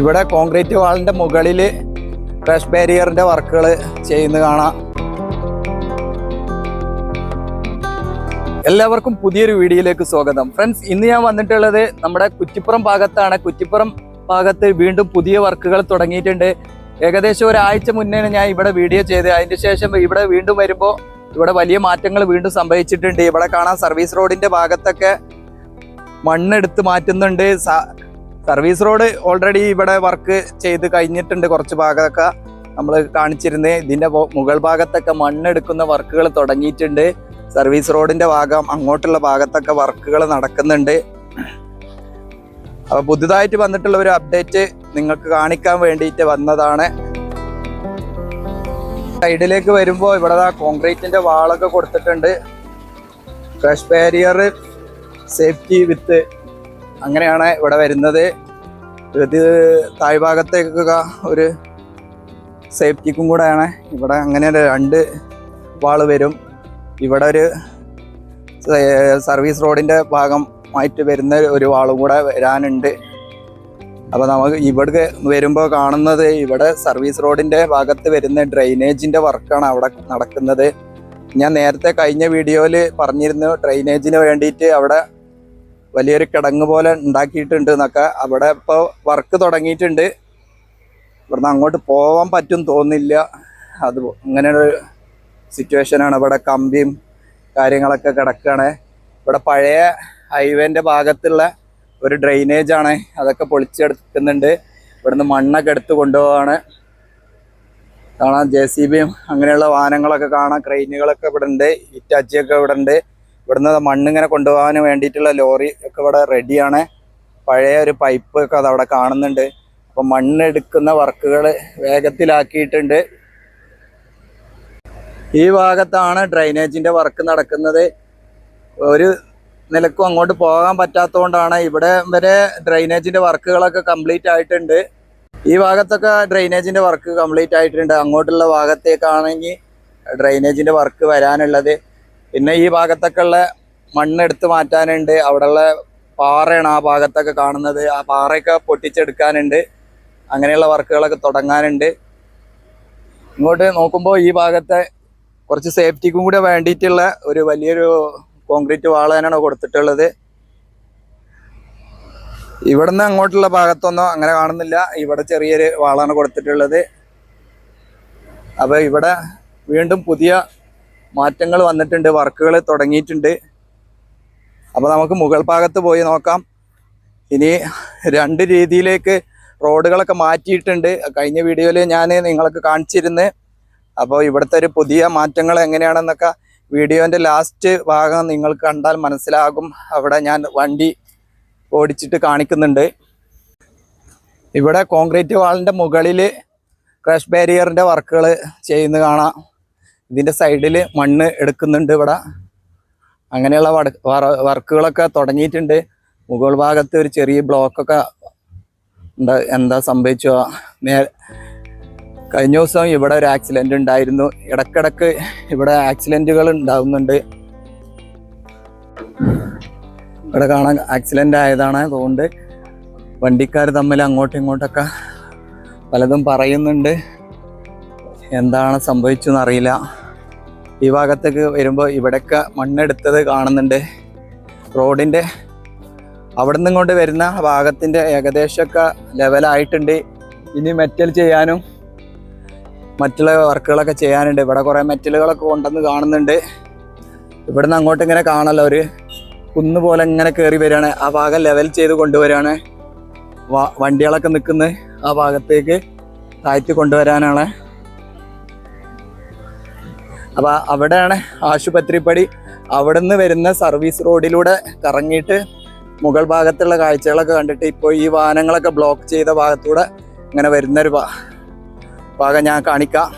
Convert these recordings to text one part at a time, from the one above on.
ഇവിടെ കോൺക്രീറ്റ് വാളിന്റെ മുകളിൽ ക്രഷ് ബാരിയറിന്റെ വർക്കുകൾ ചെയ്യുന്നത് കാണാം. എല്ലാവർക്കും പുതിയൊരു വീഡിയോയിലേക്ക് സ്വാഗതം. ഫ്രണ്ട്സ് ഇന്ന് ഞാൻ വന്നിട്ടുള്ളത് നമ്മുടെ കുറ്റിപ്പുറം ഭാഗത്താണ്. കുറ്റിപ്പുറം ഭാഗത്ത് വീണ്ടും പുതിയ വർക്കുകൾ തുടങ്ങിയിട്ടുണ്ട്. ഏകദേശം ഒരാഴ്ച മുന്നേ ഞാൻ ഇവിടെ വീഡിയോ ചെയ്ത് അതിന് ശേഷം ഇവിടെ വീണ്ടും വരുമ്പോൾ ഇവിടെ വലിയ മാറ്റങ്ങൾ വീണ്ടും സംഭവിച്ചിട്ടുണ്ട്. ഇവിടെ കാണാൻ സർവീസ് റോഡിന്റെ ഭാഗത്തൊക്കെ മണ്ണെടുത്ത് മാറ്റുന്നുണ്ട്. സർവീസ് റോഡ് ഓൾറെഡി ഇവിടെ വർക്ക് ചെയ്ത് കഴിഞ്ഞിട്ടുണ്ട് കുറച്ച് ഭാഗമൊക്കെ. നമ്മൾ കാണിച്ചിരുന്നത് ഇതിന്റെ മുകൾ ഭാഗത്തൊക്കെ മണ്ണെടുക്കുന്ന വർക്കുകൾ തുടങ്ങിയിട്ടുണ്ട്. സർവീസ് റോഡിന്റെ ഭാഗം അങ്ങോട്ടുള്ള ഭാഗത്തൊക്കെ വർക്കുകൾ നടക്കുന്നുണ്ട്. അപ്പോൾ പുതുതായിട്ട് വന്നിട്ടുള്ള ഒരു അപ്ഡേറ്റ് നിങ്ങൾക്ക് കാണിക്കാൻ വേണ്ടിയിട്ട് വന്നതാണ്. സൈഡിലേക്ക് വരുമ്പോൾ ഇവിടെ ദാ കോൺക്രീറ്റിന്റെ വാളൊക്കെ കൊടുത്തിട്ടുണ്ട്. ക്രഷ് ബാരിയർ സേഫ്റ്റി വിത്ത് അങ്ങനെയാണ് ഇവിടെ വരുന്നത്. ഇത് താഴ്ഭാഗത്തേക്കൊക്കെ ഒരു സേഫ്റ്റിക്കും കൂടെയാണ്. ഇവിടെ അങ്ങനെ രണ്ട് വാൾ വരും. ഇവിടെ ഒരു സർവീസ് റോഡിന്റെ ഭാഗമായിട്ട് വരുന്ന ഒരു വാളും കൂടെ വരാനുണ്ട്. അപ്പോൾ നമുക്ക് ഇവിടെ വരുമ്പോൾ കാണുന്നത് ഇവിടെ സർവീസ് റോഡിന്റെ ഭാഗത്ത് വരുന്ന ഡ്രെയിനേജിന്റെ വർക്കാണ് അവിടെ നടക്കുന്നത്. ഞാൻ നേരത്തെ കഴിഞ്ഞ വീഡിയോയിൽ പറഞ്ഞിരുന്നു ഡ്രെയിനേജിന് വേണ്ടിയിട്ട് അവിടെ വലിയൊരു കിടങ്ങ് പോലെ ഉണ്ടാക്കിയിട്ടുണ്ട് എന്നൊക്കെ അവിടെ ഇപ്പോൾ വർക്ക് തുടങ്ങിയിട്ടുണ്ട്. ഇവിടുന്ന് അങ്ങോട്ട് പോകാൻ പറ്റും തോന്നില്ല അത് അങ്ങനെ ഒരു സിറ്റുവേഷനാണ് ഇവിടെ കമ്പിയും കാര്യങ്ങളൊക്കെ കിടക്കുകയാണ് ഇവിടെ പഴയ ഹൈവേന്റെ ഭാഗത്തുള്ള ഒരു ഡ്രെയിനേജ് ആണ്. അതൊക്കെ പൊളിച്ചെടുക്കുന്നുണ്ട്. ഇവിടുന്ന് മണ്ണൊക്കെ എടുത്ത് കൊണ്ടുപോവാണ്. കാണാം ജെ സി ബിയും അങ്ങനെയുള്ള വാഹനങ്ങളൊക്കെ കാണാം. ക്രെയിനുകളൊക്കെ ഇവിടെ ഉണ്ട് ഇറ്റാച്ചിയൊക്കെ ഇവിടെ ഉണ്ട് ഇവിടുന്ന് മണ്ണ് ഇങ്ങനെ കൊണ്ടുപോകാൻ വേണ്ടിയിട്ടുള്ള ലോറി ഒക്കെ ഇവിടെ റെഡിയാണ് പഴയ ഒരു പൈപ്പ് ഒക്കെ അത് അവിടെ കാണുന്നുണ്ട്. അപ്പം മണ്ണെടുക്കുന്ന വർക്കുകൾ വേഗത്തിലാക്കിയിട്ടുണ്ട്. ഈ ഭാഗത്താണ് ഡ്രൈനേജിന്റെ വർക്ക് നടക്കുന്നത്. ഒരു നിലക്കും അങ്ങോട്ട് പോകാൻ പറ്റാത്തതുകൊണ്ടാണ് ഇവിടെ വരെ ഡ്രൈനേജിന്റെ വർക്കുകളൊക്കെ കംപ്ലീറ്റ് ആയിട്ടുണ്ട്. ഈ ഭാഗത്തൊക്കെ ഡ്രൈനേജിന്റെ വർക്ക് കംപ്ലീറ്റ് ആയിട്ടുണ്ട്. അങ്ങോട്ടുള്ള ഭാഗത്തേക്കാണെങ്കിൽ ഡ്രൈനേജിന്റെ വർക്ക് വരാനുള്ളത്. പിന്നെ ഈ ഭാഗത്തൊക്കെ ഉള്ള മണ്ണെടുത്ത് മാറ്റാനുണ്ട്. അവിടെയുള്ള പാറയാണ് ആ ഭാഗത്തൊക്കെ കാണുന്നത്. ആ പാറയൊക്കെ പൊട്ടിച്ചെടുക്കാനുണ്ട്. അങ്ങനെയുള്ള വർക്കുകളൊക്കെ തുടങ്ങാനുണ്ട്. ഇങ്ങോട്ട് നോക്കുമ്പോൾ ഈ ഭാഗത്തെ കുറച്ച് സേഫ്റ്റിക്കും കൂടെ വേണ്ടിയിട്ടുള്ള ഒരു വലിയൊരു കോൺക്രീറ്റ് വാൾ തന്നെയാണ് കൊടുത്തിട്ടുള്ളത്. ഇവിടുന്ന് അങ്ങോട്ടുള്ള ഭാഗത്തൊന്നും അങ്ങനെ കാണുന്നില്ല. ഇവിടെ ചെറിയൊരു വാളാണ് കൊടുത്തിട്ടുള്ളത്. അപ്പൊ ഇവിടെ വീണ്ടും പുതിയ മാറ്റങ്ങൾ വന്നിട്ടുണ്ട് വർക്കുകൾ തുടങ്ങിയിട്ടുണ്ട്. അപ്പോൾ നമുക്ക് മുകൾ ഭാഗത്ത് പോയി നോക്കാം. ഇനി രണ്ട് രീതിയിലേക്ക് റോഡുകളൊക്കെ മാറ്റിയിട്ടുണ്ട്. കഴിഞ്ഞ വീഡിയോയിൽ ഞാൻ നിങ്ങൾക്ക് കാണിച്ചിരുന്നു. അപ്പോൾ ഇവിടുത്തെ ഒരു പുതിയ മാറ്റങ്ങൾ എങ്ങനെയാണെന്നൊക്കെ വീഡിയോന്റെ ലാസ്റ്റ് ഭാഗം നിങ്ങൾ കണ്ടാൽ മനസ്സിലാകും. അവിടെ ഞാൻ വണ്ടി ഓടിച്ചിട്ട് കാണിക്കുന്നുണ്ട്. ഇവിടെ കോൺക്രീറ്റ് വാളിന്റെ മുകളിൽ ക്രഷ് ബാരിയറിന്റെ വർക്കുകൾ ചെയ്യുന്നത് കാണാം. ഇതിന്റെ സൈഡിൽ മണ്ണ് എടുക്കുന്നുണ്ട് ഇവിടെ. അങ്ങനെയുള്ള വർക്കുകളൊക്കെ തുടങ്ങിയിട്ടുണ്ട്. മുകൾ ഭാഗത്ത് ഒരു ചെറിയ ബ്ലോക്കൊക്കെ ഉണ്ട് എന്താ സംഭവിച്ചോ. നേ കഴിഞ്ഞ ദിവസം ഇവിടെ ഒരു ആക്സിഡന്റ് ഉണ്ടായിരുന്നു. ഇടക്കിടക്ക് ഇവിടെ ആക്സിഡന്റുകൾ ഉണ്ടാവുന്നുണ്ട്. ഇവിടെ കാണാൻ ആക്സിഡന്റ് ആയതാണ് അതുകൊണ്ട് വണ്ടിക്കാർ തമ്മിൽ അങ്ങോട്ടും ഇങ്ങോട്ടൊക്കെ പലതും പറയുന്നുണ്ട്. എന്താണ് സംഭവിച്ചെന്ന് അറിയില്ല. ഈ ഭാഗത്തേക്ക് വരുമ്പോൾ ഇവിടെയൊക്കെ മണ്ണെടുത്തത് കാണുന്നുണ്ട്. റോഡിന്റെ അവിടെ നിന്ന് വരുന്ന ഭാഗത്തിന്റെ ഏകദേശമൊക്കെ ലെവലായിട്ടുണ്ട് ഇനി മെറ്റൽ ചെയ്യാനും മറ്റുള്ള വർക്കുകളൊക്കെ ചെയ്യാനുണ്ട്. ഇവിടെ കുറേ മെറ്റലുകളൊക്കെ കൊണ്ടുവന്ന് കാണുന്നുണ്ട്. ഇവിടെ നിന്ന് അങ്ങോട്ട് ഇങ്ങനെ കാണല്ലോ ഒരു കുന്ന് പോലെ ഇങ്ങനെ കയറി വരികയാണ്. ആ ഭാഗം ലെവൽ ചെയ്ത് കൊണ്ടുവരികയാണ്. വണ്ടികളൊക്കെ നിൽക്കുന്നത് ആ ഭാഗത്തേക്ക് താഴ്ത്തി കൊണ്ടുവരാനാണ്. അപ്പൊ അവിടെയാണ് ആശുപത്രിപ്പടി. അവിടെ നിന്ന് വരുന്ന സർവീസ് റോഡിലൂടെ കറങ്ങിയിട്ട് മുകൾ ഭാഗത്തുള്ള കാഴ്ചകളൊക്കെ കണ്ടിട്ട് ഇപ്പോൾ ഈ വാഹനങ്ങളൊക്കെ ബ്ലോക്ക് ചെയ്ത ഭാഗത്തൂടെ ഇങ്ങനെ വരുന്നൊരു ഭാഗം ഞാൻ കാണിക്കാം.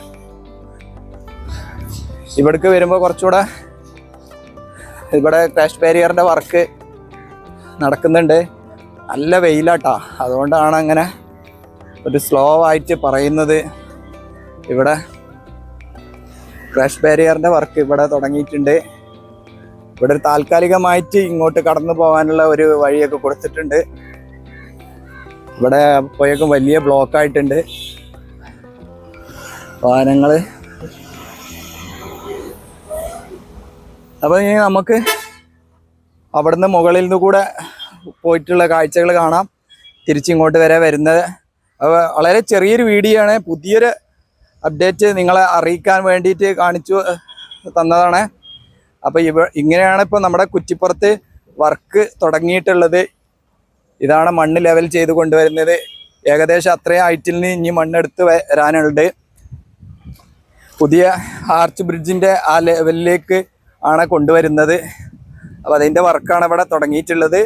ഇവിടേക്ക് വരുമ്പോൾ കുറച്ചുകൂടെ ഇവിടെ ക്രാഷ് ബാരിയറിന്റെ വർക്ക് നടക്കുന്നുണ്ട്. നല്ല വെയിലാട്ടാ. അതുകൊണ്ടാണ് അങ്ങനെ ഒരു സ്ലോ ആയിട്ട് പറയുന്നത്. ഇവിടെ ക്രാഷ് ബാരിയറിന്റെ വർക്ക് ഇവിടെ തുടങ്ങിയിട്ടുണ്ട്. ഇവിടെ താൽക്കാലികമായിട്ട് ഇങ്ങോട്ട് കടന്നു പോകാനുള്ള ഒരു വഴിയൊക്കെ കൊടുത്തിട്ടുണ്ട്. ഇവിടെ പോയേക്കും വലിയ ബ്ലോക്ക് ആയിട്ടുണ്ട്. അപ്പോൾ അപ്പൊ ഇനി നമുക്ക് അവിടുന്ന് മുകളിൽ നിന്ന് കൂടെ പോയിട്ടുള്ള കാഴ്ചകൾ കാണാം. തിരിച്ചിങ്ങോട്ട് വരെ വരുന്നത്. വളരെ ചെറിയൊരു വീഡിയോ ആണ്. പുതിയൊരു അപ്ഡേറ്റ് നിങ്ങളെ അറിയിക്കാൻ വേണ്ടിയിട്ട് കാണിച്ചു തന്നതാണ്. അപ്പോൾ ഇവ ഇങ്ങനെയാണ് ഇപ്പോൾ നമ്മുടെ കുറ്റിപ്പുറത്ത് വർക്ക് തുടങ്ങിയിട്ടുള്ളത്. ഇതാണ് മണ്ണ് ലെവൽ ചെയ്ത് കൊണ്ടുവരുന്നത്. ഏകദേശം അത്രയും ഹൈറ്റിൽ നിന്ന് ഇനി മണ്ണെടുത്ത് വരാനുണ്ട്. പുതിയ ആർച്ച് ബ്രിഡ്ജിന്റെ ആ ലെവലിലേക്ക് ആണ് കൊണ്ടുവരുന്നത്. അപ്പോൾ അതിന്റെ വർക്കാണ് ഇവിടെ തുടങ്ങിയിട്ടുള്ളത്.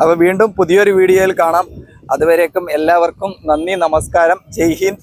അപ്പോൾ വീണ്ടും പുതിയൊരു വീഡിയോയിൽ കാണാം. അതുവരേക്കും എല്ലാവർക്കും നന്ദി നമസ്കാരം. ജയ് ഹിന്ദ്.